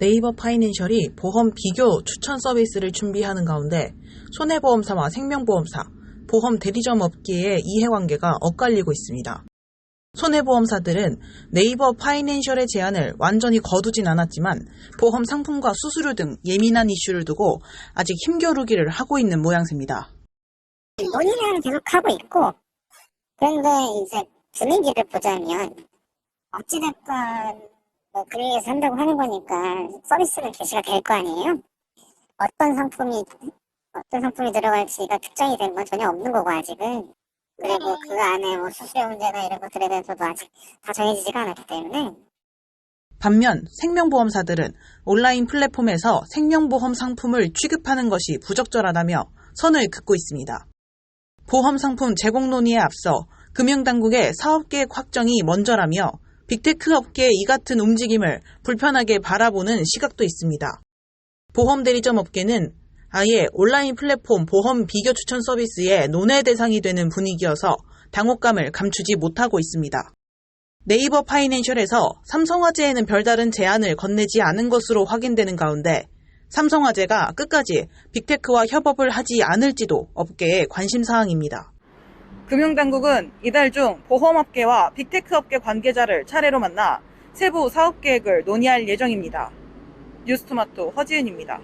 네이버 파이낸셜이 보험 비교 추천 서비스를 준비하는 가운데 손해보험사와 생명보험사, 보험 대리점 업계의 이해관계가 엇갈리고 있습니다. 손해보험사들은 네이버 파이낸셜의 제안을 완전히 거두진 않았지만 보험 상품과 수수료 등 예민한 이슈를 두고 아직 힘겨루기를 하고 있는 모양새입니다. 논의는 계속 하고 있고 그런데 이제 분위기를 보자면 어찌됐건 뭐 위해서 한다고 하는 거니까 서비스는 개시가 될 거 아니에요? 어떤 상품이 어떤 상품이 들어갈지가 특정이 된 건 전혀 없는 거고 아직은. 그리고 그 안에 뭐 수수료 문제나 이런 것들에 대해서도 아직 다 정해지지가 않았기 때문에. 반면 생명보험사들은 온라인 플랫폼에서 생명보험 상품을 취급하는 것이 부적절하다며 선을 긋고 있습니다. 보험 상품 제공 논의에 앞서 금융당국의 사업계획 확정이 먼저라며 빅테크 업계의 이 같은 움직임을 불편하게 바라보는 시각도 있습니다. 보험 대리점 업계는 아예 온라인 플랫폼 보험 비교 추천 서비스의 논의 대상이 되는 분위기여서 당혹감을 감추지 못하고 있습니다. 네이버 파이낸셜에서 삼성화재에는 별다른 제안을 건네지 않은 것으로 확인되는 가운데 삼성화재가 끝까지 빅테크와 협업을 하지 않을지도 업계의 관심사항입니다. 금융당국은 이달 중 보험업계와 빅테크 업계 관계자를 차례로 만나 세부 사업 계획을 논의할 예정입니다. 뉴스토마토 허지은입니다.